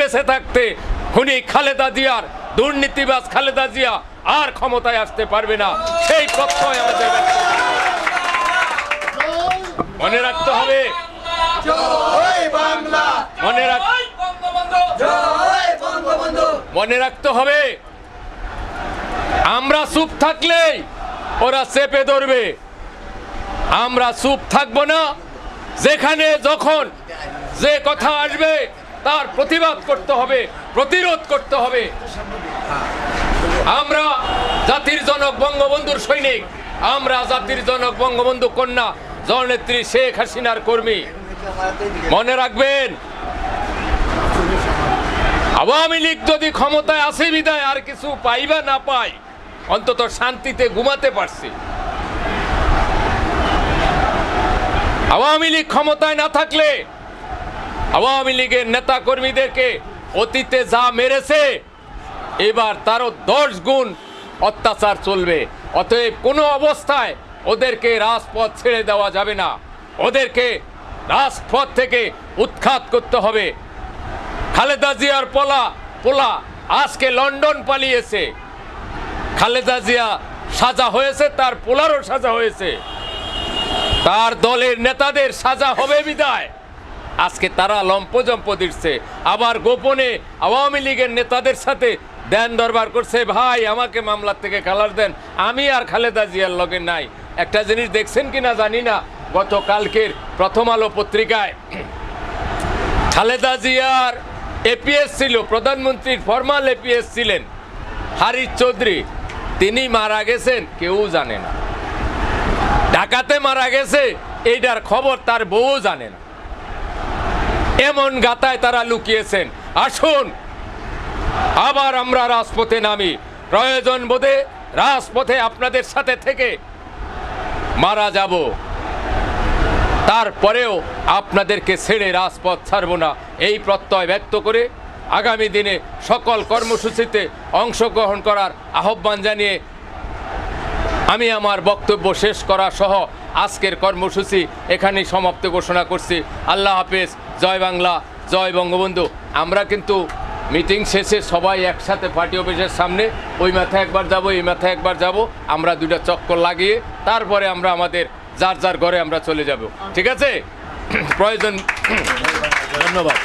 বেঁচে থাকতে খুনি খালেদা জিয়ার দুর্নীতিবাজ খালেদা জিয়া আর ক্ষমতায় আসতে পারবে না সেই প্রত্যয় আমাদের। মনে রাখতে হবে, মনে মনে রাখতে হবে, আমরা চুপ থাকলেই ওরা চেপে ধরবে আমরা চুপ থাকব না, যেখানে যখন যে কথা আসবে তার প্রতিবাদ করতে হবে, প্রতিরোধ করতে হবে। আমরা জাতির জনক, বঙ্গবন্ধুর সৈনিক। আমরা জাতির জনক, বঙ্গবন্ধু কন্যা, জননেত্রী শেখ হাসিনার কর্মী। মনে রাখবেন, আওয়ামী লীগ যদি ক্ষমতায় আসে বিদায়, আর কিছু পাইবা না পাই, অন্তত শান্তিতে ঘুমাতে পারছি। আওয়ামী লীগ ক্ষমতায় না থাকলে আওয়ামী লীগের নেতা কর্মীদেরকে অতীতে যা মেরেছে, এবার তারও দশ গুণ অত্যাচার চলবে। অতএব কোনো অবস্থায় ওদেরকে রাজপথ ছেড়ে দেওয়া যাবে না। ওদেরকে রাজপথ থেকে উৎখাত করতে হবে। খালেদা জিয়ার পোলা পোলা আজকে লন্ডন পালিয়েছে। খালেদা জিয়া সাজা হয়েছে, তার পোলারও সাজা হয়েছে। তার দলের নেতাদের সাজা হবে বিদায়। আজকে তারা লম্পজম্প দিচ্ছে। আবার গোপনে আওয়ামী লীগের নেতাদের সাথে দেন দরবার করছে, ভাই, আমাকে মামলার থেকে খালার দেন। আমি আর খালেদা জিয়ার লগে নাই। একটা জিনিস দেখছেন কিনা জানি না। গতকালকের প্রথম আলো পত্রিকায় খালেদা জিয়ার এপিএস ছিল, প্রধানমন্ত্রীর ফরমাল এপিএস ছিলেন। হারিশ চৌধুরী, তিনি মারা গেছেন, কেউ জানে না। ঢাকাতে মারা গেছে, এইটার খবর তার বউ জানে না। এমন গাতায় তারা লুকিয়েছেন। আসুন, আবার আমরা রাজপথে নামি। প্রয়োজন বোধে রাজপথে আপনাদের সাথে থেকে মারা যাব। তারপরেও আপনাদেরকে ছেড়ে রাজপথ ছাড়ব না। এই প্রত্যয় ব্যক্ত করে আগামী দিনে সকল কর্মসূচিতে অংশগ্রহণ করার আহ্বান জানিয়ে আমি আমার বক্তব্য শেষ করা সহ আজকের কর্মসূচি এখানেই সমাপ্ত ঘোষণা করছি। আল্লাহ হাফেজ, জয় বাংলা, জয় বঙ্গবন্ধু। আমরা কিন্তু মিটিং শেষে সবাই একসাথে পার্টি অফিসের সামনে, ওই মাথায় একবার যাব, এই মাথায় একবার যাব, আমরা দুটা চক্কর লাগিয়ে তারপরে আমরা আমাদের যার যার ঘরে আমরা চলে যাব। ঠিক আছে? প্রয়োজন ধন্যবাদ।